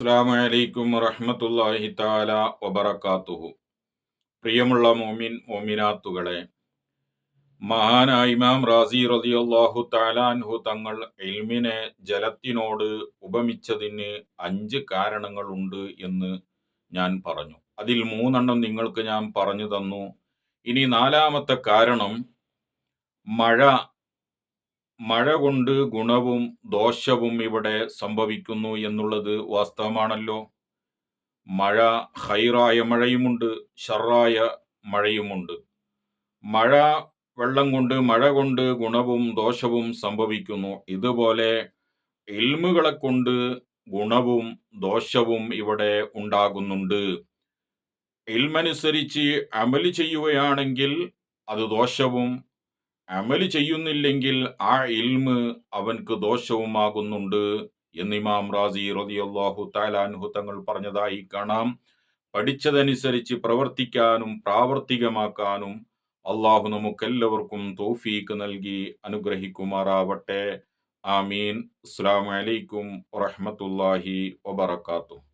അസ്സാം വലൈക്കും വറഹമത്തല്ലാഹി താല വബറക്കാത്തുഹു പ്രിയമുള്ള മോമിൻ മോമിനാത്തുകളെ മഹാനായ ഇമാം റാസി റളിയല്ലാഹു താലാൻഹു തങ്ങൾ ഇൽമിനെ ജലത്തിനോട് ഉപമിച്ചതിന് അഞ്ച് കാരണങ്ങളുണ്ട് എന്ന് ഞാൻ പറഞ്ഞു. അതിൽ മൂന്നെണ്ണം നിങ്ങൾക്ക് ഞാൻ പറഞ്ഞു തന്നു. ഇനി നാലാമത്തെ കാരണം മഴ മഴ കൊണ്ട് ഗുണവും ദോഷവും ഇവിടെ സംഭവിക്കുന്നു എന്നുള്ളത് വാസ്തവമാണല്ലോ. മഴ ഹൈറായ മഴയുമുണ്ട് ഷറായ മഴയുമുണ്ട്. മഴ വെള്ളം കൊണ്ട് മഴ കൊണ്ട് ഗുണവും ദോഷവും സംഭവിക്കുന്നു. ഇതുപോലെ ഇൽമുകളെ കൊണ്ട് ഗുണവും ദോഷവും ഇവിടെ ഉണ്ടാകുന്നുണ്ട്. ഇൽമനുസരിച്ച് അമൽ ചെയ്യുകയാണെങ്കിൽ അത് ദോഷവും അമൽ ചെയ്യുന്നില്ലെങ്കിൽ ആ ഇൽമ് അവൻക്ക് ദോഷവുമാകുന്നുണ്ട് ഇമാം റാസി റളിയല്ലാഹു താലാൻഹു തങ്ങൾ പറഞ്ഞതായി കാണാം. പഠിച്ചതനുസരിച്ച് പ്രവർത്തിക്കാനും പ്രാവർത്തികമാക്കാനും അള്ളാഹു നമുക്കെല്ലാവർക്കും തോഫീക്ക് നൽകി അനുഗ്രഹിക്കുമാറാവട്ടെ. ആമീൻ. അസ്സാം വലൈക്കും വറഹമത്തല്ലാഹി വബർക്കാത്തു